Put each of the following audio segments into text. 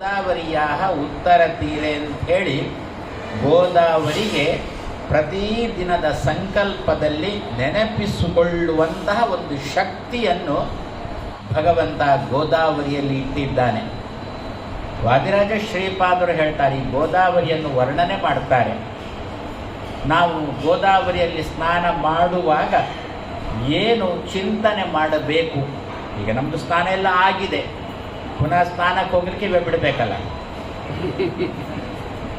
ಗೋದಾವರಿಯ ಉತ್ತರ ತೀರೆ ಅಂತ ಹೇಳಿ ಗೋದಾವರಿಗೆ ಪ್ರತಿದಿನದ ಸಂಕಲ್ಪದಲ್ಲಿ ನೆನಪಿಸಿಕೊಳ್ಳುವಂತಹ ಒಂದು ಶಕ್ತಿಯನ್ನು ಭಗವಂತ ಗೋದಾವರಿಯಲ್ಲಿ ಇಟ್ಟಿದ್ದಾನೆ. ವಾದಿರಾಜ ಶ್ರೀಪಾದರು ಹೇಳ್ತಾರೆ, ಈ ಗೋದಾವರಿಯನ್ನು ವರ್ಣನೆ ಮಾಡ್ತಾರೆ. ನಾವು ಗೋದಾವರಿಯಲ್ಲಿ ಸ್ನಾನ ಮಾಡುವಾಗ ಏನು ಚಿಂತನೆ ಮಾಡಬೇಕು? ಈಗ ನಮ್ಮದು ಸ್ನಾನ ಎಲ್ಲ ಆಗಿದೆ. ಪುನಃ ಸ್ನಾನಕ್ಕೆ ಹೋಗ್ಲಿಕ್ಕೆ ಬಿಡಬೇಕಲ್ಲ.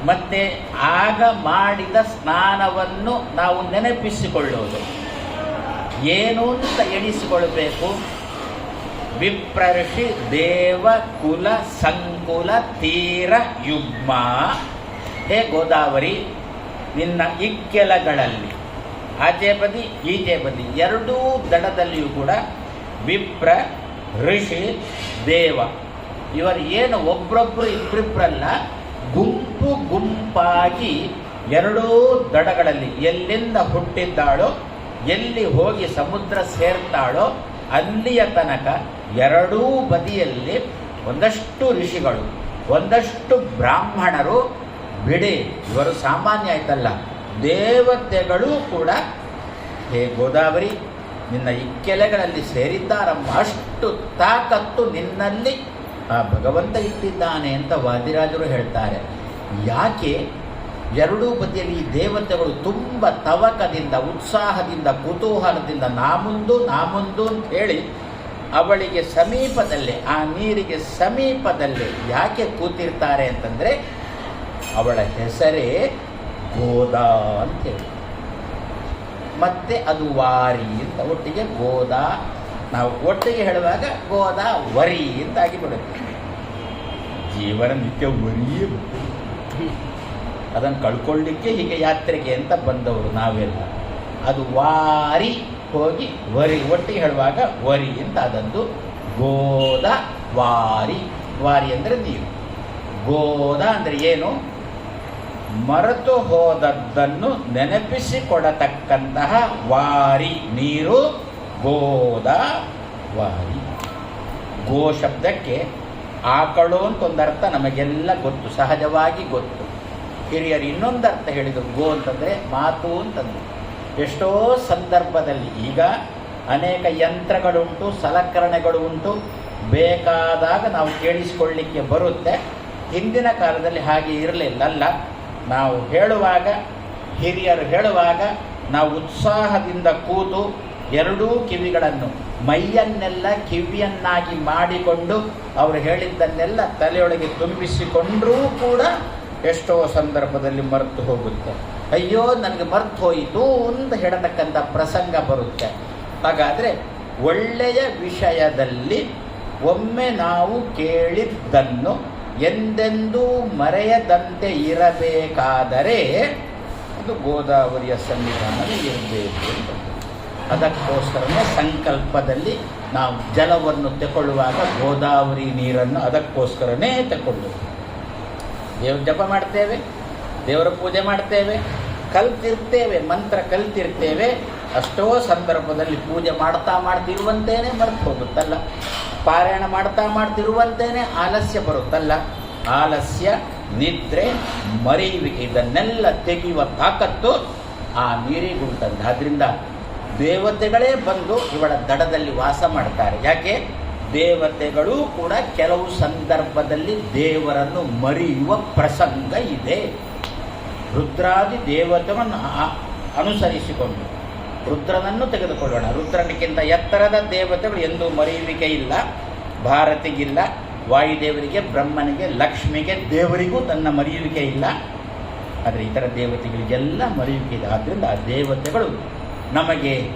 ಮತ್ತೆ ಆಗ ಮಾಡಿದ ಸ್ನಾನವನ್ನು ನಾವು ನೆನಪಿಸಿಕೊಳ್ಳುವುದು. ಏನು ಅಂತ ಎಣಿಸಿಕೊಳ್ಬೇಕು? ವಿಪ್ರಋಷಿ ದೇವ ಕುಲ ಸಂಕುಲ ತೀರ ಯುಗ್ಮ. ಹೇ ಗೋದಾವರಿ, ನಿನ್ನ ಇಕ್ಕೆಲಗಳಲ್ಲಿ, ಆಚೆ ಬದಿ, ಈಚೆ ಬದಿ, ಎರಡೂ ದಡದಲ್ಲಿಯೂ ಕೂಡ ವಿಪ್ರ ಋಷಿ ದೇವ ಇವರು ಏನು ಒಬ್ಬೊಬ್ಬರು ಇಬ್ಬರಿಬ್ಬರಲ್ಲ ಗುಂಪು ಗುಂಪಾಗಿ ಎರಡೂ ದಡಗಳಲ್ಲಿ ಎಲ್ಲಿಂದ ಹುಟ್ಟಿದ್ದಾಳೋ, ಎಲ್ಲಿ ಹೋಗಿ ಸಮುದ್ರ ಸೇರ್ತಾಳೋ, ಅಲ್ಲಿಯ ತನಕ ಎರಡೂ ಬದಿಯಲ್ಲಿ ಒಂದಷ್ಟು ಋಷಿಗಳು, ಒಂದಷ್ಟು ಬ್ರಾಹ್ಮಣರು ಬಿಡಿ. ಇವರು ಸಾಮಾನ್ಯ ಆಯ್ತಲ್ಲ. ದೇವತೆಗಳೂ ಕೂಡ ಹೇ ಗೋದಾವರಿ, ನಿನ್ನ ಇಕ್ಕೆಲೆಗಳಲ್ಲಿ ಸೇರಿದ್ದಾರಮ್ಮ. ಅಷ್ಟು ತಾಕತ್ತು ನಿನ್ನಲ್ಲಿ ಆ ಭಗವಂತ ಇಟ್ಟಿದ್ದಾನೆ ಅಂತ ವಾದಿರಾಜರು ಹೇಳ್ತಾರೆ. ಯಾಕೆ? ಎರಡೂ ಬದಿಯಲ್ಲಿ ಈ ದೇವತೆಗಳು ತುಂಬ ತವಕದಿಂದ, ಉತ್ಸಾಹದಿಂದ, ಕುತೂಹಲದಿಂದ ನಾಮುಂದು ನಾಮುಂದು ಅಂತ ಹೇಳಿ ಅವಳಿಗೆ ಸಮೀಪದಲ್ಲೇ, ಆ ನೀರಿಗೆ ಸಮೀಪದಲ್ಲೇ ಯಾಕೆ ಕೂತಿರ್ತಾರೆ ಅಂತಂದರೆ ಅವಳ ಹೆಸರೇ ಗೋದಾ ಅಂತೇಳಿ ಮತ್ತೆ ಅದು ವಾರಿ ಅಂತ ಒಟ್ಟಿಗೆ ಗೋದಾ ನಾವು ಒಟ್ಟಿಗೆ ಹೇಳುವಾಗ ಗೋದ ವರಿ ಅಂತ ಆಗಿಬಿಡುತ್ತೆ. ಜೀವನ ನಿತ್ಯ ವರಿಯೇ. ಅದನ್ನು ಕಳ್ಕೊಳ್ಳಿಕ್ಕೆ ಹೀಗೆ ಯಾತ್ರೆಗೆ ಅಂತ ಬಂದವರು ನಾವೆಲ್ಲ. ಅದು ವಾರಿ ಹೋಗಿ ವರಿ, ಒಟ್ಟಿಗೆ ಹೇಳುವಾಗ ವರಿ ಅಂತ ಅದೊಂದು ಗೋದ ವಾರಿ. ವಾರಿ ಅಂದರೆ ನೀರು. ಗೋದ ಅಂದರೆ ಏನು? ಮರೆತು ಹೋದದ್ದನ್ನು ನೆನಪಿಸಿಕೊಡತಕ್ಕಂತಹ ವಾರಿ, ನೀರು. ಗೋದ ವಾರಿ ಗೋ ಶಬ್ದಕ್ಕೆ ಆಕಳು ಅಂತ ಒಂದು ಅರ್ಥ ನಮಗೆಲ್ಲ ಗೊತ್ತು, ಸಹಜವಾಗಿ ಗೊತ್ತು. ಹಿರಿಯರು ಇನ್ನೊಂದು ಅರ್ಥ ಹೇಳಿದರು, ಗೋ ಅಂತಂದರೆ ಮಾತು ಅಂತಂದರು ಎಷ್ಟೋ ಸಂದರ್ಭದಲ್ಲಿ ಈಗ ಅನೇಕ ಯಂತ್ರಗಳುಂಟು, ಸಲಕರಣೆಗಳು ಉಂಟು, ಬೇಕಾದಾಗ ನಾವು ಕೇಳಿಸಿಕೊಳ್ಳಿಕ್ಕೆ ಬರುತ್ತೆ. ಹಿಂದಿನ ಕಾಲದಲ್ಲಿ ಹಾಗೆ ಇರಲಿಲ್ಲ, ಅಲ್ಲ? ನಾವು ಹೇಳುವಾಗ, ಹಿರಿಯರು ಹೇಳುವಾಗ ನಾವು ಉತ್ಸಾಹದಿಂದ ಕೂತು ಎರಡೂ ಕಿವಿಗಳನ್ನು ಮೈಯನ್ನೆಲ್ಲ ಕಿವಿಯನ್ನಾಗಿ ಮಾಡಿಕೊಂಡು ಅವರು ಹೇಳಿದ್ದನ್ನೆಲ್ಲ ತಲೆಯೊಳಗೆ ತುಂಬಿಸಿಕೊಂಡರೂ ಕೂಡ ಎಷ್ಟೋ ಸಂದರ್ಭದಲ್ಲಿ ಮರೆತು ಹೋಗುತ್ತೆ. ಅಯ್ಯೋ, ನನಗೆ ಮರ್ತು ಹೋಯಿತು ಅಂತ ಹೇಳತಕ್ಕಂಥ ಪ್ರಸಂಗ ಬರುತ್ತೆ. ಹಾಗಾದರೆ ಒಳ್ಳೆಯ ವಿಷಯದಲ್ಲಿ ಒಮ್ಮೆ ನಾವು ಕೇಳಿದ್ದನ್ನು ಎಂದೆಂದೂ ಮರೆಯದಂತೆ ಇರಬೇಕಾದರೆ ಅದು ಗೋದಾವರಿಯ ಸನ್ನಿಧಾನದಲ್ಲಿ ಇರಬೇಕು ಅದಕ್ಕೋಸ್ಕರನೇ ಸಂಕಲ್ಪದಲ್ಲಿ ನಾವು ಜಲವನ್ನು ತಗೊಳ್ಳುವಾಗ ಗೋದಾವರಿ ನೀರನ್ನು ಅದಕ್ಕೋಸ್ಕರನೇ ತಗೊಂಡು ದೇವ್ರ ಜಪ ಮಾಡ್ತೇವೆ, ದೇವರ ಪೂಜೆ ಮಾಡ್ತೇವೆ, ಕಲ್ತಿರ್ತೇವೆ, ಮಂತ್ರ ಕಲ್ತಿರ್ತೇವೆ, ಅಷ್ಟೋ ಸಂದರ್ಭದಲ್ಲಿ ಪೂಜೆ ಮಾಡ್ತಾ ಮಾಡ್ತಿರುವಂತೇನೆ ಮರೆತು ಹೋಗುತ್ತಲ್ಲ. ಪಾರಾಯಣ ಮಾಡ್ತಾ ಮಾಡ್ತಿರುವಂತೇನೆ ಆಲಸ್ಯ ಬರುತ್ತಲ್ಲ. ಆಲಸ್ಯ, ನಿದ್ರೆ ಮರೆಯುವಿಕೆ ಇದನ್ನೆಲ್ಲ ತೆಗೆಯುವ ತಾಕತ್ತು ಆ ನೀರಿಗುಂಟಂತೆ ಆದ್ದರಿಂದ ದೇವತೆಗಳೇ ಬಂದು ಇವಳ ದಡದಲ್ಲಿ ವಾಸ ಮಾಡ್ತಾರೆ. ಯಾಕೆ? ದೇವತೆಗಳು ಕೂಡ ಕೆಲವು ಸಂದರ್ಭದಲ್ಲಿ ದೇವರನ್ನು ಮರೆಯುವ ಪ್ರಸಂಗ ಇದೆ. ರುದ್ರಾದಿ ದೇವತೆಯನ್ನು ಅನುಸರಿಸಿಕೊಂಡು ರುದ್ರನನ್ನು ತೆಗೆದುಕೊಳ್ಳೋಣ. ರುದ್ರನಿಗಿಂತ ಎತ್ತರದ ದೇವತೆಗಳು ಎಂದೂ ಮರೆಯುವಿಕೆ ಇಲ್ಲ, ಭಾರತಿಗಿಲ್ಲ, ವಾಯುದೇವರಿಗೆ, ಬ್ರಹ್ಮನಿಗೆ, ಲಕ್ಷ್ಮಿಗೆ, ದೇವರಿಗೂ ತನ್ನ ಮರೆಯುವಿಕೆ ಇಲ್ಲ. ಆದರೆ ಇತರ ದೇವತೆಗಳಿಗೆಲ್ಲ ಮರೆಯುವಿಕೆ ಇದೆ. ಆದ್ದರಿಂದ ಆ ದೇವತೆಗಳು ನಮಗೆ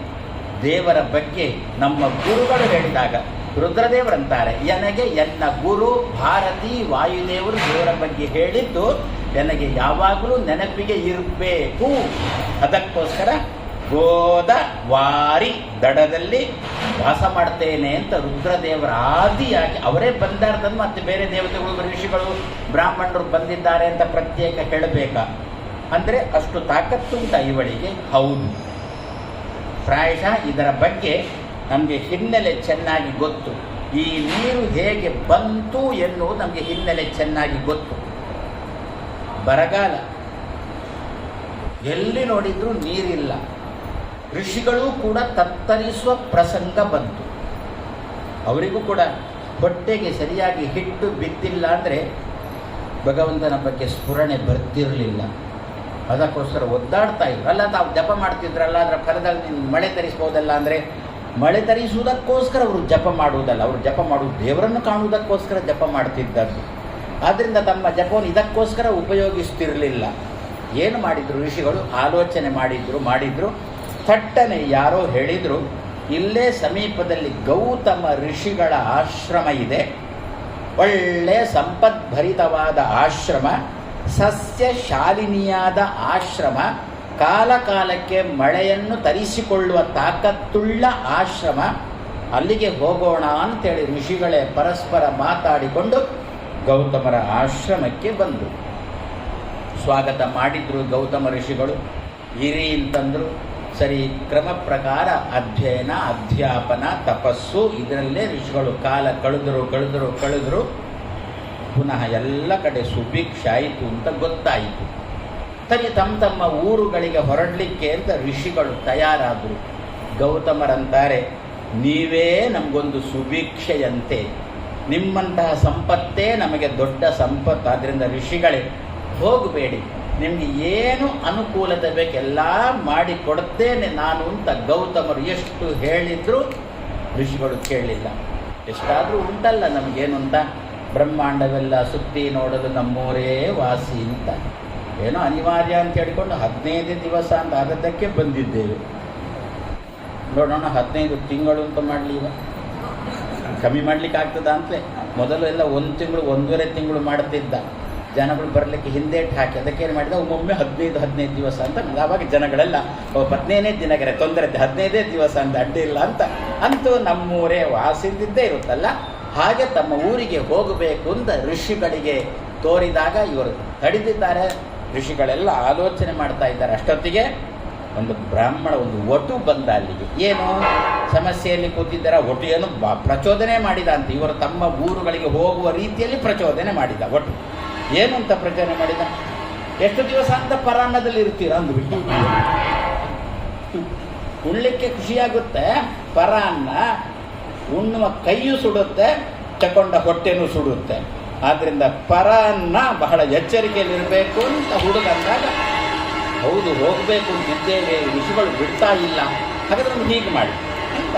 ದೇವರ ಬಗ್ಗೆ ನಮ್ಮ ಗುರುಗಳು ಹೇಳಿದಾಗ, ರುದ್ರದೇವರಂತಾರೆ ನನಗೆ ಎನ್ನ ಗುರು ಭಾರತಿ ವಾಯುದೇವರು ದೇವರ ಬಗ್ಗೆ ಹೇಳಿದ್ದು ನನಗೆ ಯಾವಾಗಲೂ ನೆನಪಿಗೆ ಇರಬೇಕು. ಅದಕ್ಕೋಸ್ಕರ ಗೋದ ವಾರಿ ದಡದಲ್ಲಿ ವಾಸ ಮಾಡ್ತೇನೆ ಅಂತ ರುದ್ರದೇವರ ಆದಿಯಾಗಿ ಅವರೇ ಬಂದಾರ್ದನ್ನು ಮತ್ತೆ ಬೇರೆ ದೇವತೆಗಳು, ಋಷಿಗಳು, ಬ್ರಾಹ್ಮಣರು ಬಂದಿದ್ದಾರೆ ಅಂತ ಪ್ರತ್ಯೇಕ ಹೇಳಬೇಕಾ? ಅಂದರೆ ಅಷ್ಟು ತಾಕತ್ತುಂಟ ಇವಳಿಗೆ? ಹೌದು. ಪ್ರಾಯಶಃ ಇದರ ಬಗ್ಗೆ ನಮಗೆ ಹಿನ್ನೆಲೆ ಚೆನ್ನಾಗಿ ಗೊತ್ತು. ಈ ನೀರು ಹೇಗೆ ಬಂತು ಎನ್ನುವುದು ನಮಗೆ ಹಿನ್ನೆಲೆ ಚೆನ್ನಾಗಿ ಗೊತ್ತು. ಬರಗಾಲ. ಎಲ್ಲಿ ನೋಡಿದರೂ ನೀರಿಲ್ಲ. ಋಷಿಗಳು ಕೂಡ ತತ್ತರಿಸುವ ಪ್ರಸಂಗ ಬಂತು. ಅವರಿಗೂ ಕೂಡ ಹೊಟ್ಟೆಗೆ ಸರಿಯಾಗಿ ಹಿಟ್ಟು ಬಿದ್ದಿಲ್ಲ ಅಂದರೆ ಭಗವಂತನ ಬಗ್ಗೆ ಸ್ಫುರಣೆ ಬರ್ತಿರಲಿಲ್ಲ. ಅದಕ್ಕೋಸ್ಕರ ಒದ್ದಾಡ್ತಾ ಇದ್ರು. ಅಲ್ಲ, ತಾವು ಜಪ ಮಾಡ್ತಿದ್ರಲ್ಲ, ಅದರ ಫಲದಲ್ಲಿ ನೀನು ಮಳೆ ತರಿಸ್ಬೋದಲ್ಲ ಅಂದರೆ ಮಳೆ ತರಿಸುವುದಕ್ಕೋಸ್ಕರ ಅವರು ಜಪ ಮಾಡುವುದಲ್ಲ. ಅವರು ಜಪ ಮಾಡುವುದು ದೇವರನ್ನು ಕಾಣುವುದಕ್ಕೋಸ್ಕರ ಜಪ ಮಾಡ್ತಿದ್ದದ್ದು. ಆದ್ದರಿಂದ ತಮ್ಮ ಜಪವನ್ನು ಇದಕ್ಕೋಸ್ಕರ ಉಪಯೋಗಿಸ್ತಿರಲಿಲ್ಲ. ಏನು ಮಾಡಿದ್ರು? ಋಷಿಗಳು ಆಲೋಚನೆ ಮಾಡಿದ್ರು ಮಾಡಿದ್ರು. ಥಟ್ಟನೆ ಯಾರೋ ಹೇಳಿದರು, ಇಲ್ಲೇ ಸಮೀಪದಲ್ಲಿ ಗೌತಮ ಋಷಿಗಳ ಆಶ್ರಮ ಇದೆ. ಒಳ್ಳೆಯ ಸಂಪದ್ಭರಿತವಾದ ಆಶ್ರಮ. ಸಸ್ಯ ಶಾಲಿನಿಯಾದ ಆಶ್ರಮ ಕಾಲಕಾಲಕ್ಕೆ ಮಳೆಯನ್ನು ತರಿಸಿಕೊಳ್ಳುವ ತಾಕತ್ತುಳ್ಳ ಆಶ್ರಮ. ಅಲ್ಲಿಗೆ ಹೋಗೋಣ ಅಂತೇಳಿ ಋಷಿಗಳೇ ಪರಸ್ಪರ ಮಾತಾಡಿಕೊಂಡು ಗೌತಮರ ಆಶ್ರಮಕ್ಕೆ ಬಂದರು. ಸ್ವಾಗತ ಮಾಡಿದ್ರು ಗೌತಮ ಋಷಿಗಳು. ಇರಿ ಅಂತಂದರು. ಸರಿ, ಕ್ರಮ ಪ್ರಕಾರ ಅಧ್ಯಯನ, ಅಧ್ಯಾಪನ, ತಪಸ್ಸು, ಇದರಲ್ಲೇ ಋಷಿಗಳು ಕಾಲ ಕಳೆದರು ಕಳೆದರು ಕಳೆದರು. ಪುನಃ ಎಲ್ಲ ಕಡೆ ಸುಭಿಕ್ಷ ಆಯಿತು ಅಂತ ಗೊತ್ತಾಯಿತು. ಸರಿ ತಮ್ಮ ತಮ್ಮ ಊರುಗಳಿಗೆ ಹೊರಡಲಿಕ್ಕೆ ಅಂತ ಋಷಿಗಳು ತಯಾರಾದರು. ಗೌತಮರಂತಾರೆ, ನೀವೇ ನಮಗೊಂದು ಸುಭಿಕ್ಷೆಯಂತೆ. ನಿಮ್ಮಂತಹ ಸಂಪತ್ತೇ ನಮಗೆ ದೊಡ್ಡ ಸಂಪತ್ತು. ಆದ್ದರಿಂದ ಋಷಿಗಳೇ, ಹೋಗಬೇಡಿ. ನಿಮಗೆ ಏನು ಅನುಕೂಲತೆ ಬೇಕೆಲ್ಲ ಮಾಡಿ ಕೊಡ್ತೇನೆ ನಾನು ಅಂತ ಗೌತಮರು ಎಷ್ಟು ಹೇಳಿದರೂ ಋಷಿಗಳು ಕೇಳಲಿಲ್ಲ ಎಷ್ಟಾದರೂ ಉಂಟಲ್ಲ ನಮಗೇನು ಅಂತ? ಬ್ರಹ್ಮಾಂಡವೆಲ್ಲ ಸುತ್ತಿ ನೋಡಲು ನಮ್ಮೂರೇ ವಾಸಿ ಅಂತ. ಏನೋ ಅನಿವಾರ್ಯ ಅಂತ ಹೇಳಿಕೊಂಡು ಹದಿನೈದು ದಿವಸ ಅಂತ ಆಗದ್ದಕ್ಕೆ ಬಂದಿದ್ದೇವೆ. ನೋಡೋಣ, ಹದಿನೈದು ತಿಂಗಳು ಅಂತ ಮಾಡಲಿ ಈಗ. ಕಮ್ಮಿ ಮಾಡ್ಲಿಕ್ಕೆ ಆಗ್ತದ ಅಂತಲೇ. ಮೊದಲು ಎಲ್ಲ ಒಂದು ತಿಂಗಳು, ಒಂದೂವರೆ ತಿಂಗಳು ಮಾಡ್ತಿದ್ದ. ಜನಗಳು ಬರಲಿಕ್ಕೆ ಹಿಂದೇಟು ಹಾಕಿ ಅದಕ್ಕೇನು ಮಾಡಿದ? ಒಮ್ಮೊಮ್ಮೆ ಹದಿನೈದು ಹದಿನೈದು ದಿವಸ ಅಂತ. ಆವಾಗ ಜನಗಳೆಲ್ಲ ಹದಿನೈದೇ ದಿನಗರೆ, ತೊಂದರೆ ಹದಿನೈದೇ ದಿವಸ ಅಂತ ಅಡ್ಡಿಲ್ಲ ಅಂತ. ಅಂತೂ ನಮ್ಮೂರೇ ವಾಸಿದ್ದಿದ್ದೇ ಇರುತ್ತಲ್ಲ. ಹಾಗೆ ತಮ್ಮ ಊರಿಗೆ ಹೋಗಬೇಕು ಅಂತ ಋಷಿಗಳಿಗೆ ತೋರಿದಾಗ ಇವರು ತಡೆದಿದ್ದಾರೆ. ಋಷಿಗಳೆಲ್ಲ ಆಲೋಚನೆ ಮಾಡ್ತಾ ಇದ್ದಾರೆ. ಅಷ್ಟೊತ್ತಿಗೆ ಒಂದು ಬ್ರಾಹ್ಮಣ, ಒಂದು ಒಟು ಬಂದ ಅಲ್ಲಿಗೆ. ಏನು ಸಮಸ್ಯೆಯಲ್ಲಿ ಕೂತಿದ್ದಾರೆ? ಒಟು ಏನು ಪ್ರಚೋದನೆ ಮಾಡಿದ ಅಂತ. ಇವರು ತಮ್ಮ ಊರುಗಳಿಗೆ ಹೋಗುವ ರೀತಿಯಲ್ಲಿ ಪ್ರಚೋದನೆ ಮಾಡಿದ ಒಟು ಏನು ಅಂತ ಪ್ರಚೋದನೆ ಮಾಡಿದ? ಎಷ್ಟು ದಿವಸ ಅಂತ ಪರಾನ್ನದಲ್ಲಿ ಇರ್ತೀರ ಅಂದ್ಬಿಟ್ಟು ಉಳ್ಳಿಕ್ಕೆ ಖುಷಿಯಾಗುತ್ತೆ. ಪರಾನ್ನ ಉಣ್ಣುವ ಕೈಯೂ ಸುಡುತ್ತೆ, ತಕೊಂಡ ಹೊಟ್ಟೆನೂ ಸುಡುತ್ತೆ. ಆದ್ದರಿಂದ ಪರನ್ನ ಬಹಳ ಎಚ್ಚರಿಕೆಯಲ್ಲಿರಬೇಕು ಅಂತ ಹುಡುಗಂದಾಗ ಹೌದು, ಹೋಗಬೇಕು ಅಂತಿದ್ದೇವೆ ಋಷಿಗಳು ಬಿಡ್ತಾ ಇಲ್ಲ, ಹಾಗಾದ್ರೆ ಒಂದು ಹೀಗೆ ಮಾಡಿ ಅಂತ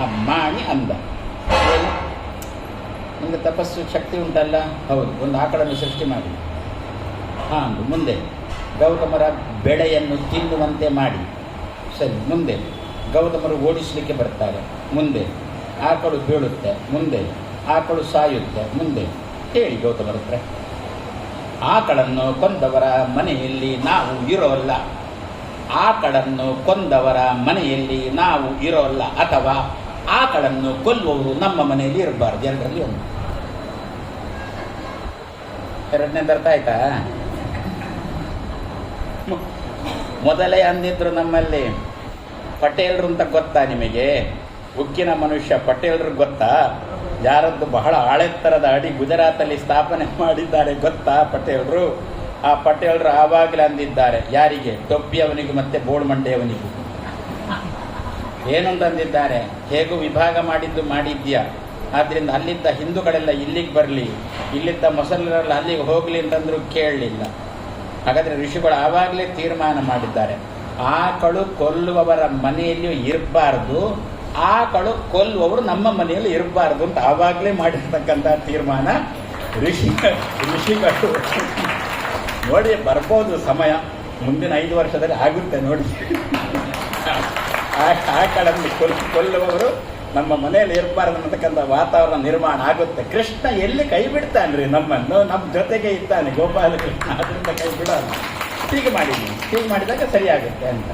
ಆ ಮಾಣಿ ಅಂದ? ನಿಮಗೆ ತಪಸ್ಸು ಶಕ್ತಿ ಉಂಟಲ್ಲ? ಹೌದು, ಒಂದು ಆಕಳನ್ನು ಸೃಷ್ಟಿ ಮಾಡಿ. ಹಾಂ ಮುಂದೆ. ಗೌತಮರ ಬೆಳೆಯನ್ನು ತಿನ್ನುವಂತೆ ಮಾಡಿ. ಸರಿ, ಮುಂದೆ. ಗೌತಮರು ಓಡಿಸಲಿಕ್ಕೆ ಬರ್ತಾರೆ. ಮುಂದೆ. ಆಕಳು ಬೀಳುತ್ತೆ, ಮುಂದೆ ಆಕಳು ಸಾಯುತ್ತೆ, ಮುಂದೆ. ಹೇಳಿ ಗೌತಮರ ಹತ್ರ. ಆಕಳನ್ನು ಕೊಂದವರ ಮನೆಯಲ್ಲಿ ನಾವು ಇರೋಲ್ಲ. ಆಕಳನ್ನು ಕೊಂದವರ ಮನೆಯಲ್ಲಿ ನಾವು ಇರೋಲ್ಲ. ಅಥವಾ ಆಕಳನ್ನು ಕೊಲ್ಲುವವರು ನಮ್ಮ ಮನೆಯಲ್ಲಿ ಇರಬಾರ್ದು. ಎರಡರಲ್ಲಿ ಒಂದು. ಎರಡನೇದು ಅರ್ಥ ಆಯ್ತಾ? ಮೊದಲೇ ಅಂದಿದ್ರು ನಮ್ಮಲ್ಲಿ. ಪಟೇಲ್ರು ಅಂತ ಗೊತ್ತಾ ನಿಮಗೆ? ಉಕ್ಕಿನ ಮನುಷ್ಯ ಪಟೇಲ್ರು ಗೊತ್ತಾ? ಯಾರದ್ದು ಬಹಳ ಆಳೆತ್ತರದ ಅಡಿ ಗುಜರಾತಲ್ಲಿ ಸ್ಥಾಪನೆ ಮಾಡಿದ್ದಾರೆ ಗೊತ್ತಾ ಪಟೇಲ್ರು? ಆ ಪಟೇಲ್ರು ಆವಾಗಲೇ ಅಂದಿದ್ದಾರೆ, ಯಾರಿಗೆ? ಟೊಪ್ಪಿಯವನಿಗೂ ಮತ್ತೆ ಬೋಳ್ಮಂಡೆಯವನಿಗೂ. ಏನು ಅಂತಂದಿದ್ದಾರೆ ಹೇಗೂ ವಿಭಾಗ ಮಾಡಿದ್ದು ಮಾಡಿದ್ಯಾ ಆದ್ದರಿಂದ ಅಲ್ಲಿದ್ದ ಹಿಂದೂಗಳೆಲ್ಲ ಇಲ್ಲಿಗೆ ಬರಲಿ, ಇಲ್ಲಿದ್ದ ಮೊಸಲರೆಲ್ಲ ಅಲ್ಲಿಗೆ ಹೋಗಲಿ ಅಂತಂದ್ರು ಕೇಳಲಿಲ್ಲ. ಹಾಗಾದರೆ ಋಷಿಗಳು ಆವಾಗಲೇ ತೀರ್ಮಾನ ಮಾಡಿದ್ದಾರೆ. ಆಕಳು ಕೊಲ್ಲುವವರ ಮನೆಯಲ್ಲಿಯೂ ಇರಬಾರ್ದು ಆಕಳು ಕೊಲ್ಲುವವರು ನಮ್ಮ ಮನೆಯಲ್ಲಿ ಇರಬಾರ್ದು ಅಂತ ಆವಾಗಲೇ ಮಾಡಿರ್ತಕ್ಕಂಥ ತೀರ್ಮಾನ ಋಷಿ ಋಷಿಗಳು ನೋಡಿ, ಬರ್ಬೋದು ಸಮಯ. ಮುಂದಿನ ಐದು ವರ್ಷದಲ್ಲಿ ಆಗುತ್ತೆ ನೋಡಿ. ಆ ಆಕಳನ್ನು ಕೊಲ್, ಕೊಲ್ಲುವವರು ನಮ್ಮ ಮನೆಯಲ್ಲಿ ಇರಬಾರದು ಅನ್ನತಕ್ಕಂಥ ವಾತಾವರಣ ನಿರ್ಮಾಣ ಆಗುತ್ತೆ. ಕೃಷ್ಣ ಎಲ್ಲಿ ಕೈ ಬಿಡ್ತಾನ್ರಿ ನಮ್ಮನ್ನು? ನಮ್ಮ ಜೊತೆಗೆ ಇದ್ದಾನೆ ಗೋಪಾಲ ಕೃಷ್ಣ ಅದರಿಂದ ಕೈ ಬಿಡೋಲ್ಲ. ಹೀಗೆ ಮಾಡಿದ್ದೀನಿ ಹೀಗೆ ಮಾಡಿದಾಗ ಸರಿಯಾಗುತ್ತೆ ಅಂತ.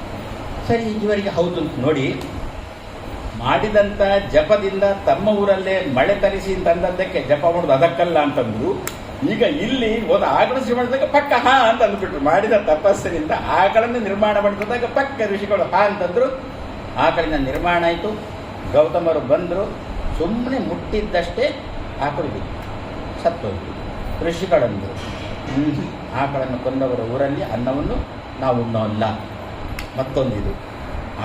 ಸರಿ ಇವರಿಗೆ ಹೌದು ಅಂತ ನೋಡಿ. ಮಾಡಿದಂಥ ಜಪದಿಂದ ತಮ್ಮ ಊರಲ್ಲೇ ಮಳೆ ತರಿಸಿ ತಂದದ್ದಕ್ಕೆ ಜಪ ಮಾಡೋದು ಅದಕ್ಕಲ್ಲ ಅಂತಂದ್ರು. ಈಗ ಇಲ್ಲಿ ಒಂದು ಆಕಳ ಮಾಡಿದಾಗ ಪಕ್ಕ ಹಾ ಅಂತ ಅಂದ್ಬಿಟ್ರು. ಮಾಡಿದ ತಪಸ್ಸಿನಿಂದ ಆಕಳನ್ನು ನಿರ್ಮಾಣ ಮಾಡಿದಾಗ ಪಕ್ಕ ಋಷಿಗಳು ಹಾ ಅಂತಂದ್ರು. ಆಕಳಿನ ನಿರ್ಮಾಣ ಆಯಿತು. ಗೌತಮರು ಬಂದರು. ಸುಮ್ಮನೆ ಮುಟ್ಟಿದ್ದಷ್ಟೇ ಆಕಳಿಗೆ ಸತ್ತೋಯ್ತು. ಋಷಿಗಳಂದರು. ಆಕಳನ್ನು ಕೊಂದವರ ಊರಲ್ಲಿ ಅನ್ನವನ್ನು ನಾವು ಉಣ್ಣೋಲ್ಲ. ಮತ್ತೊಂದಿದು.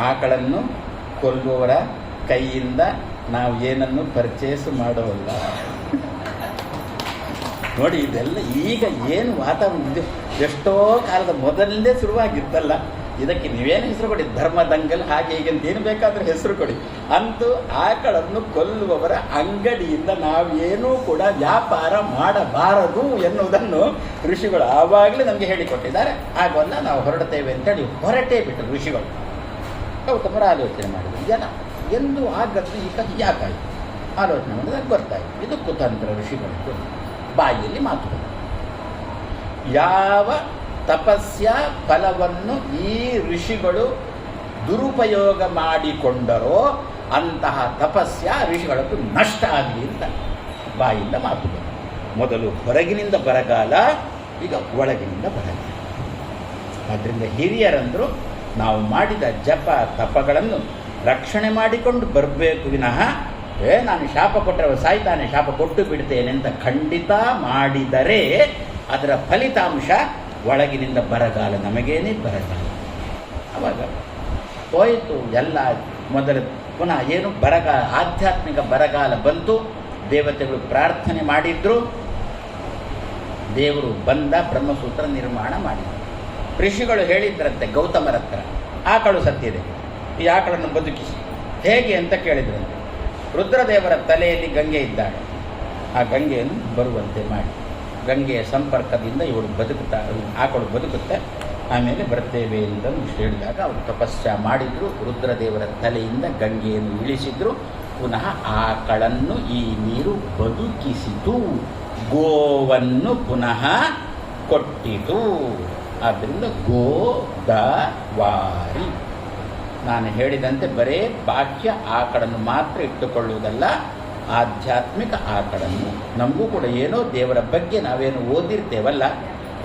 ಆಕಳನ್ನು ಕೊಲ್ಲುವವರ ಕೈಯಿಂದ ನಾವು ಏನನ್ನು ಪರ್ಚೇಸ್ ಮಾಡೋಲ್ಲ ನೋಡಿ, ಇದೆಲ್ಲ ಈಗ ಏನು ವಾತಾವರಣ ಎಷ್ಟೋ ಕಾಲದ ಮೊದಲನೇ ಶುರುವಾಗಿತ್ತಲ್ಲ. ಇದಕ್ಕೆ ನೀವೇನು ಹೆಸರು ಕೊಡಿ? ಧರ್ಮ ದಂಗಲ್ ಹಾಗೆ ಹೀಗೆ ಏನು ಬೇಕಾದರೂ ಹೆಸರು ಕೊಡಿ. ಅಂತೂ ಆಕಳನ್ನು ಕೊಲ್ಲುವವರ ಅಂಗಡಿಯಿಂದ ನಾವೇನೂ ಕೂಡ ವ್ಯಾಪಾರ ಮಾಡಬಾರದು ಎನ್ನುವುದನ್ನು ಋಷಿಗಳು ಆವಾಗಲೇ ನಮಗೆ ಹೇಳಿಕೊಟ್ಟಿದ್ದಾರೆ. ಆಗೋಲ್ಲ ನಾವು ಹೊರಡ್ತೇವೆ ಅಂತೇಳಿ ಹೊರಟೇ ಬಿಟ್ಟರು ಋಷಿಗಳು. ಗೌತಮರ ಆಲೋಚನೆ ಮಾಡಿದ್ರು ಜನ. ಎಂದು ಆಗದ್ದು ಈ ಕಥೆ ಯಾಕಾಯಿತು ಆಲೋಚನೆ ಮಾಡಿದಾಗ ಗೊತ್ತಾಯಿತು ಇದು ಕುತಂತ್ರ ಋಷಿಗಳಿದ್ದು ಬಾಯಿಯಲ್ಲಿ ಮಾತು ಯಾವ ತಪಸ್ಯ ಫಲವನ್ನು ಈ ಋಷಿಗಳು ದುರುಪಯೋಗ ಮಾಡಿಕೊಂಡರೋ ಅಂತಹ ತಪಸ್ಯ ಋಷಿಗಳದ್ದು ನಷ್ಟ ಆಗಲಿ ಅಂತ ಬಾಯಿಂದ ಮಾತು. ಮೊದಲು ಹೊರಗಿನಿಂದ ಬರಗಾಲ, ಈಗ ಒಳಗಿನಿಂದ ಬರಗಾಲ. ಆದ್ದರಿಂದ ಹಿರಿಯರಂದರು ನಾವು ಮಾಡಿದ ಜಪ, ತಪಗಳನ್ನು ರಕ್ಷಣೆ ಮಾಡಿಕೊಂಡು ಬರಬೇಕು ವಿನಃ, ಏ, ನಾನು ಶಾಪ ಕೊಟ್ಟರೆ ಸಾಯ್ತಾನೆ, ಶಾಪ ಕೊಟ್ಟು ಬಿಡ್ತೇನೆ ಅಂತ ಖಂಡಿತ ಮಾಡಿದರೆ ಅದರ ಫಲಿತಾಂಶ ಒಳಗಿನಿಂದ ಬರಗಾಲ ನಮಗೇನೇ ಬರಗಾಲ. ಅವಾಗ ಹೋಯಿತು, ಎಲ್ಲ ಮೊದಲು ಪುನಃ ಏನು ಬರಗಾಲ ಆಧ್ಯಾತ್ಮಿಕ ಬರಗಾಲ ಬಂತು, ದೇವತೆಗಳು ಪ್ರಾರ್ಥನೆ ಮಾಡಿದ್ರು, ದೇವರು ಬಂದ ಬ್ರಹ್ಮಸೂತ್ರ ನಿರ್ಮಾಣ ಮಾಡಿದರು. ಋಷಿಗಳು ಹೇಳಿದ್ರಂತೆ ಗೌತಮರ ಹತ್ರ ಆಕಳು ಸತ್ತಿದೆ. ಈ ಆಕಳನ್ನು ಬದುಕಿಸಿ? ಹೇಗೆ ಅಂತ ಕೇಳಿದ್ರಂತೆ ರುದ್ರದೇವರ ತಲೆಯಲ್ಲಿ ಗಂಗೆ ಇದ್ದಾಳೆ. ಆ ಗಂಗೆಯನ್ನು ಬರುವಂತೆ ಮಾಡಿ. ಗಂಗೆಯ ಸಂಪರ್ಕದಿಂದ ಇವಳು ಬದುಕುತ್ತಾ, ಆಕಳು ಬದುಕುತ್ತೆ, ಆಮೇಲೆ ಬರ್ತೇವೆ ಅಂತಂದು ಹೇಳಿದಾಗ ಅವರು ತಪಸ್ಸ ಮಾಡಿದ್ರು. ರುದ್ರದೇವರ ತಲೆಯಿಂದ ಗಂಗೆಯನ್ನು ಇಳಿಸಿದ್ರು. ಪುನಃ ಆಕಳನ್ನು ಈ ನೀರು ಬದುಕಿಸಿತು. ಗೋವನ್ನು ಪುನಃ ಕೊಟ್ಟಿತು. ಆದ್ದರಿಂದ ಗೋ ದ ವಾರಿ. ನಾನು ಹೇಳಿದಂತೆ ಬರೇ ಬಾಹ್ಯ ಆಕಡನ್ನು ಮಾತ್ರ ಇಟ್ಟುಕೊಳ್ಳುವುದಲ್ಲ, ಆಧ್ಯಾತ್ಮಿಕ ಆಕಡನ್ನು. ನಮಗೂ ಕೂಡ ಏನೋ ದೇವರ ಬಗ್ಗೆ ನಾವೇನು ಓದಿರ್ತೇವಲ್ಲ,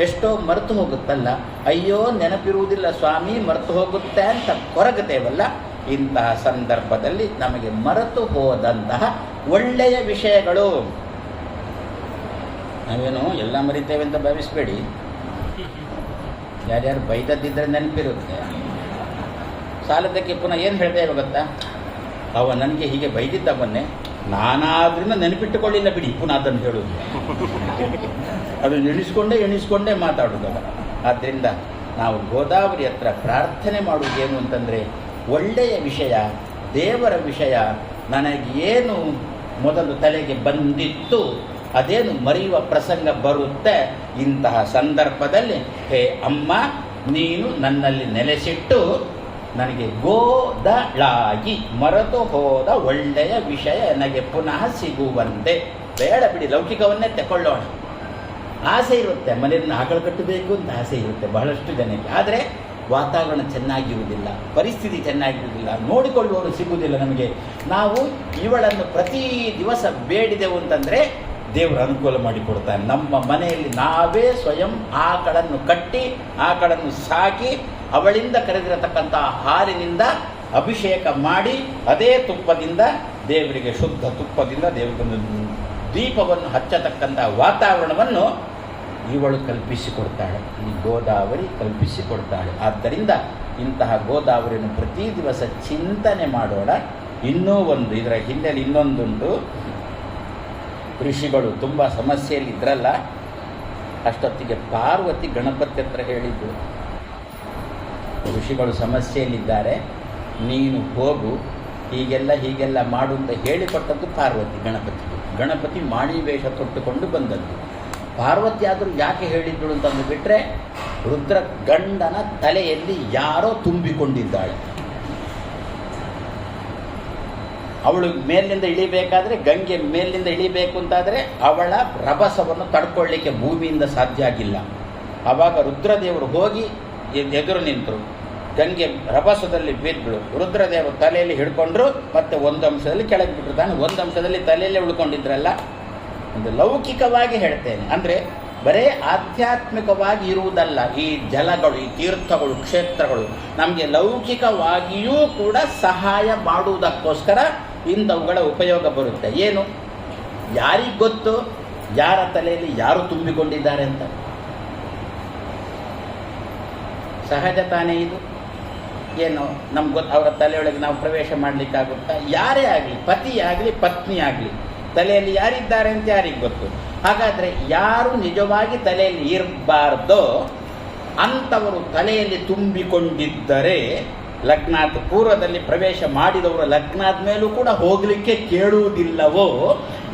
ಎಷ್ಟೋ ಮರೆತು ಹೋಗುತ್ತಲ್ಲ. ಅಯ್ಯೋ, ನೆನಪಿರುವುದಿಲ್ಲ ಸ್ವಾಮಿ, ಮರೆತು ಹೋಗುತ್ತೆ ಅಂತ ಕೊರಗುತ್ತೇವಲ್ಲ ಇಂತಹ ಸಂದರ್ಭದಲ್ಲಿ ನಮಗೆ ಮರೆತು ಹೋದಂತಹ ಒಳ್ಳೆಯ ವಿಷಯಗಳು. ನಾವೇನು ಎಲ್ಲ ಮರಿತೇವೆ ಅಂತ ಭಾವಿಸಬೇಡಿ. ಯಾರ್ಯಾರು ಬೈದದ್ದಿದ್ರೆ ನೆನಪಿರುತ್ತೆ. ಸಾಲದಕ್ಕೆ ಪುನಃ ಏನು ಹೇಳ್ತೇವೆ ಗೊತ್ತಾ? ಅವ ನನಗೆ ಹೀಗೆ ಬೈದಿದ್ದ ಮೊನ್ನೆ ನಾನಾದ್ರೂ ನೆನಪಿಟ್ಟುಕೊಳ್ಳಿಲ್ಲ ಬಿಡಿ. ಪುನಃ ಅದನ್ನು ಹೇಳುವುದು ಅದು ಎಣಿಸ್ಕೊಂಡೇ ಎಣಿಸ್ಕೊಂಡೇ ಅವ. ಆದ್ದರಿಂದ ನಾವು ಗೋದಾವರಿ ಹತ್ರ ಪ್ರಾರ್ಥನೆ ಏನು ಅಂತಂದರೆ ಒಳ್ಳೆಯ ವಿಷಯ, ದೇವರ ವಿಷಯ ನನಗೇನು ಮೊದಲು ತಲೆಗೆ ಬಂದಿತ್ತು, ಅದೇನು ಮರೆಯುವ ಪ್ರಸಂಗ ಬರುತ್ತೆ ಇಂತಹ ಸಂದರ್ಭದಲ್ಲಿ, ಹೇ ಅಮ್ಮ, ನೀನು ನನ್ನಲ್ಲಿ ನೆಲೆಸಿಟ್ಟು ನನಗೆ ಗೋದಳಾಗಿ ಮರೆತು ಹೋದ ಒಳ್ಳೆಯ ವಿಷಯ ನನಗೆ ಪುನಃ ಸಿಗುವಂತೆ. ಬೇಡ ಬಿಡಿ, ಲೌಕಿಕವನ್ನೇ ತಗೊಳ್ಳೋಣ ಆಸೆ ಇರುತ್ತೆ ಮನೆಯನ್ನು ಆಕಳು ಕಟ್ಟಬೇಕು ಅಂತ ಆಸೆ ಇರುತ್ತೆ ಬಹಳಷ್ಟು ಜನಕ್ಕೆ. ಆದರೆ ವಾತಾವರಣ ಚೆನ್ನಾಗಿರುವುದಿಲ್ಲ, ಪರಿಸ್ಥಿತಿ ಚೆನ್ನಾಗಿರುವುದಿಲ್ಲ, ನೋಡಿಕೊಳ್ಳುವವರು ಸಿಗುವುದಿಲ್ಲ ನಮಗೆ. ನಾವು ಇವಳನ್ನು ಪ್ರತಿ ದಿವಸ ಬೇಡಿದೆವು ಅಂತಂದರೆ ದೇವರು ಅನುಕೂಲ ಮಾಡಿಕೊಡ್ತಾನೆ. ನಮ್ಮ ಮನೆಯಲ್ಲಿ ನಾವೇ ಸ್ವಯಂ ಆಕಳನ್ನು ಕಟ್ಟಿ ಆಕಳನ್ನು ಸಾಕಿ ಅವಳಿಂದ ಕರೆದಿರತಕ್ಕಂಥ ಹಾಲಿನಿಂದ ಅಭಿಷೇಕ ಮಾಡಿ ಅದೇ ತುಪ್ಪದಿಂದ ದೇವರಿಗೆ ಶುದ್ಧ ತುಪ್ಪದಿಂದ ದೇವರಿಗೊಂದು ದೀಪವನ್ನು ಹಚ್ಚತಕ್ಕಂಥ ವಾತಾವರಣವನ್ನು ಇವಳು ಕಲ್ಪಿಸಿಕೊಡ್ತಾಳೆ. ಈ ಗೋದಾವರಿ ಕಲ್ಪಿಸಿಕೊಡ್ತಾಳೆ. ಆದ್ದರಿಂದ ಇಂತಹ ಗೋದಾವರಿಯನ್ನು ಪ್ರತಿ ದಿವಸ ಚಿಂತನೆ ಮಾಡೋಣ. ಇನ್ನೂ ಒಂದು, ಇದರ ಹಿನ್ನೆಲೆ ಇನ್ನೊಂದುಂಟು. ಋಷಿಗಳು ತುಂಬ ಸಮಸ್ಯೆಯಲ್ಲಿ ಇದ್ರಲ್ಲ, ಅಷ್ಟೊತ್ತಿಗೆ ಪಾರ್ವತಿ ಗಣಪತಿ ಹತ್ರ ಹೇಳಿದ್ದು ಋಷಿಗಳು ಸಮಸ್ಯೆಯಲ್ಲಿದ್ದಾರೆ, ನೀನು ಹೋಗು, ಹೀಗೆಲ್ಲ ಹೀಗೆಲ್ಲ ಮಾಡು ಅಂತ ಹೇಳಿಕೊಟ್ಟದ್ದು ಪಾರ್ವತಿ ಗಣಪತಿ. ಗಣಪತಿ ಮಾಣಿ ವೇಷ ತೊಟ್ಟುಕೊಂಡು ಬಂದದ್ದು. ಪಾರ್ವತಿ ಆದರೂ ಯಾಕೆ ಹೇಳಿದ್ದಳು ಅಂತಂದು ಬಿಟ್ಟರೆ ರುದ್ರ ಗಂಡನ ತಲೆಯಲ್ಲಿ ಯಾರೋ ತುಂಬಿಕೊಂಡಿದ್ದಾಳೆ. ಅವಳು ಮೇಲಿನಿಂದ ಇಳಿಬೇಕಾದ್ರೆ, ಗಂಗೆ ಮೇಲಿನಿಂದ ಇಳಿಬೇಕು ಅಂತಾದರೆ ಅವಳ ರಭಸವನ್ನು ತಡ್ಕೊಳ್ಳಿಕ್ಕೆ ಭೂಮಿಯಿಂದ ಸಾಧ್ಯ ಆಗಿಲ್ಲ. ಆವಾಗ ರುದ್ರದೇವರು ಹೋಗಿ ಎದುರು ನಿಂತರು. ಗಂಗೆ ರಭಸದಲ್ಲಿ ಬಿದ್ದಳು ರುದ್ರದೇವ ತಲೆಯಲ್ಲಿ ಹಿಡ್ಕೊಂಡ್ರು ಮತ್ತೆ ಒಂದು ಅಂಶದಲ್ಲಿ ಕೆಳಗೆ ಬಿಟ್ಟರು ತಾನೆ ಒಂದು ಅಂಶದಲ್ಲಿ ತಲೆಯಲ್ಲೇ ಉಳ್ಕೊಂಡಿದ್ರಲ್ಲ? ಒಂದು ಲೌಕಿಕವಾಗಿ ಹೇಳ್ತೇನೆ. ಅಂದರೆ ಬರೇ ಆಧ್ಯಾತ್ಮಿಕವಾಗಿ ಇರುವುದಲ್ಲ. ಈ ಜಲಗಳು, ಈ ತೀರ್ಥಗಳು, ಕ್ಷೇತ್ರಗಳು ನಮಗೆ ಲೌಕಿಕವಾಗಿಯೂ ಕೂಡ ಸಹಾಯ ಮಾಡುವುದಕ್ಕೋಸ್ಕರ ಇಂಥವುಗಳ ಉಪಯೋಗ ಬರುತ್ತೆ. ಏನು? ಯಾರಿಗೆ ಗೊತ್ತು? ಯಾರ ತಲೆಯಲ್ಲಿ ಯಾರು ತುಂಬಿಕೊಂಡಿದ್ದಾರೆ ಅಂತ? ಸಹಜ ತಾನೇ ಇದು? ಏನು ನಮ್ಗೆ ಗೊತ್ತು ಅವರ ತಲೆಯೊಳಗೆ ನಾವು ಪ್ರವೇಶ ಮಾಡಲಿಕ್ಕಾಗುತ್ತಾ? ಯಾರೇ ಆಗಲಿ ಪತಿ ಆಗಲಿ ಪತ್ನಿ ಆಗಲಿ ತಲೆಯಲ್ಲಿ ಯಾರಿದ್ದಾರೆ ಅಂತ ಯಾರಿಗೆ ಗೊತ್ತು? ಹಾಗಾದರೆ ಯಾರು ನಿಜವಾಗಿ ತಲೆಯಲ್ಲಿ ಇರಬಾರ್ದೋ, ಅಂಥವರು ತಲೆಯಲ್ಲಿ ತುಂಬಿಕೊಂಡಿದ್ದರೆ ಲಗ್ನಾದ ಪೂರ್ವದಲ್ಲಿ ಪ್ರವೇಶ ಮಾಡಿದವರು ಲಗ್ನಾದ ಮೇಲೂ ಕೂಡ ಹೋಗಲಿಕ್ಕೆ ಕೇಳುವುದಿಲ್ಲವೋ?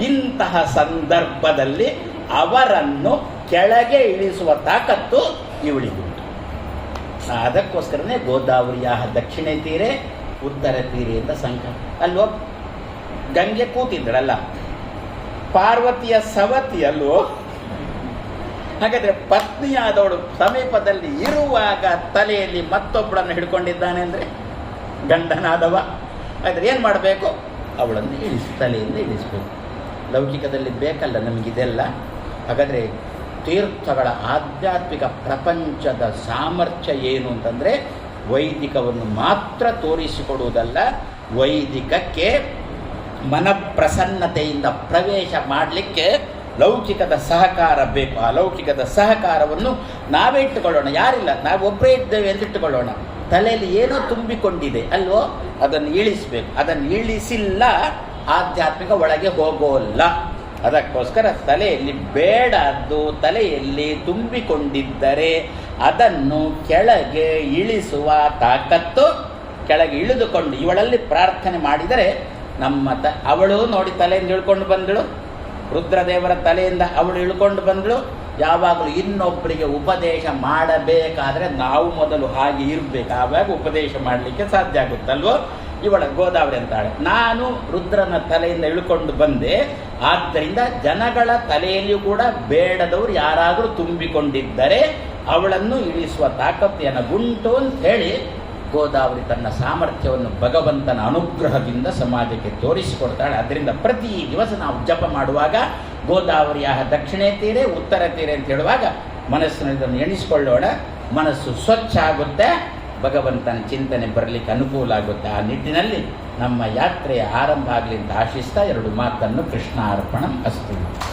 ಇಂತಹ ಸಂದರ್ಭದಲ್ಲಿ ಅವರನ್ನು ಕೆಳಗೆ ಇಳಿಸುವ ತಾಕತ್ತು ಇವಳಿಗುಂಟು ಅದಕ್ಕೋಸ್ಕರನೇ ಗೋದಾವರಿಯ ದಕ್ಷಿಣ ತೀರೆ ಉತ್ತರ ತೀರೆ ಅಂತ ಸಂಕ ಅಲ್ವೋ? ಗಂಗೆ ಕೂತಿದ್ರಲ್ಲ ಪಾರ್ವತಿಯ ಸವತಿ ಅಲ್ವೋ? ಹಾಗಾದ್ರೆ ಪತ್ನಿಯಾದವಳು ಸಮೀಪದಲ್ಲಿ ಇರುವಾಗ ತಲೆಯಲ್ಲಿ ಮತ್ತೊಬ್ಬಳನ್ನು ಹಿಡ್ಕೊಂಡಿದ್ದಾನೆ ಅಂದರೆ ಗಂಡನಾದವ. ಹಾಗಾದ್ರೆ ಏನು ಮಾಡಬೇಕು? ಅವಳನ್ನು ಇಳಿಸಿ ತಲೆಯಿಂದ ಇಳಿಸಬೇಕು. ಲೌಕಿಕದಲ್ಲಿ ಬೇಕಲ್ಲ ನಮಗಿದೆಲ್ಲ. ಹಾಗಾದರೆ ತೀರ್ಥಗಳ ಆಧ್ಯಾತ್ಮಿಕ ಪ್ರಪಂಚದ ಸಾಮರ್ಥ್ಯ ಏನು ಅಂತಂದರೆ ವೈದಿಕವನ್ನು ಮಾತ್ರ ತೋರಿಸಿಕೊಡುವುದಲ್ಲ, ವೈದಿಕಕ್ಕೆ ಮನಪ್ರಸನ್ನತೆಯಿಂದ ಪ್ರವೇಶ ಮಾಡಲಿಕ್ಕೆ ಲೌಕಿಕದ ಸಹಕಾರ ಬೇಕು. ಆ ಲೌಕಿಕದ ಸಹಕಾರವನ್ನು ನಾವೇ ಇಟ್ಟುಕೊಳ್ಳೋಣ. ಯಾರಿಲ್ಲ, ನಾವು ಒಬ್ಬರೇ ಇದ್ದೇವೆ ಅಂತ ಇಟ್ಟುಕೊಳ್ಳೋಣ. ತಲೆಯಲ್ಲಿ ಏನೋ ತುಂಬಿಕೊಂಡಿದೆ, ಅಲ್ವೋ? ಅದನ್ನು ಇಳಿಸಬೇಕು. ಅದನ್ನು ಇಳಿಸಿಲ್ಲ, ಆಧ್ಯಾತ್ಮಿಕ ಒಳಗೆ ಹೋಗೋಲ್ಲ. ಅದಕ್ಕೋಸ್ಕರ ತಲೆಯಲ್ಲಿ ಬೇಡದ್ದು ತಲೆಯಲ್ಲಿ ತುಂಬಿಕೊಂಡಿದ್ದರೆ ಅದನ್ನು ಕೆಳಗೆ ಇಳಿಸುವ ತಾಕತ್ತು ಕೆಳಗೆ ಇಳಿದುಕೊಂಡು ಇವಳಲ್ಲಿ ಪ್ರಾರ್ಥನೆ ಮಾಡಿದರೆ ನಮ್ಮ ತ ಅವಳು ನೋಡಿ ತಲೆಯಿಂದ ಇಳ್ಕೊಂಡು ಬಂದಳು, ರುದ್ರದೇವರ ತಲೆಯಿಂದ ಅವಳು ಇಳ್ಕೊಂಡು ಬಂದಳು, ಯಾವಾಗಲೂ ಇನ್ನೊಬ್ಬರಿಗೆ ಉಪದೇಶ ಮಾಡಬೇಕಾದರೆ ನಾವು ಮೊದಲು ಹಾಗೆ ಇರಬೇಕು. ಆವಾಗ ಉಪದೇಶ ಮಾಡಲಿಕ್ಕೆ ಸಾಧ್ಯ ಆಗುತ್ತಲ್ವೋ? ಇವಳ ಗೋದಾವರಿ ಅಂತಾಳೆ. ನಾನು ರುದ್ರನ ತಲೆಯಿಂದ ಇಳ್ಕೊಂಡು ಬಂದೆ. ಆದ್ದರಿಂದ ಜನಗಳ ತಲೆಯಲ್ಲಿಯೂ ಕೂಡ ಬೇಡದವರು ಯಾರಾದರೂ ತುಂಬಿಕೊಂಡಿದ್ದರೆ ಅವಳನ್ನು ಇಳಿಸುವ ತಾಕತ್ತೆಯನ್ನು ಗುಂಟು ಅಂತ ಹೇಳಿ ಗೋದಾವರಿ ತನ್ನ ಸಾಮರ್ಥ್ಯವನ್ನು ಭಗವಂತನ ಅನುಗ್ರಹದಿಂದ ಸಮಾಜಕ್ಕೆ ತೋರಿಸಿಕೊಡ್ತಾಳೆ. ಅದರಿಂದ ಪ್ರತಿ ದಿವಸ ನಾವು ಜಪ ಮಾಡುವಾಗ ಗೋದಾವರಿಯ ದಕ್ಷಿಣ ತೀರೆ, ಉತ್ತರ ತೀರೆ ಅಂತ ಹೇಳುವಾಗ ಮನಸ್ಸಿನಲ್ಲಿ ಇದನ್ನು ಎಣಿಸಿಕೊಳ್ಳೋಣ. ಮನಸ್ಸು ಸ್ವಚ್ಛ ಆಗುತ್ತೆ. ಭಗವಂತನ ಚಿಂತನೆ ಬರಲಿಕ್ಕೆ ಅನುಕೂಲ ಆಗುತ್ತೆ. ಆ ನಿಟ್ಟಿನಲ್ಲಿ ನಮ್ಮ ಯಾತ್ರೆಯ ಆರಂಭ ಆಗಲಿ ಅಂತ ಆಶಿಸ್ತಾ ಎರಡು ಮಾತನ್ನು ಕೃಷ್ಣ ಅರ್ಪಣ ಅಸ್ತು.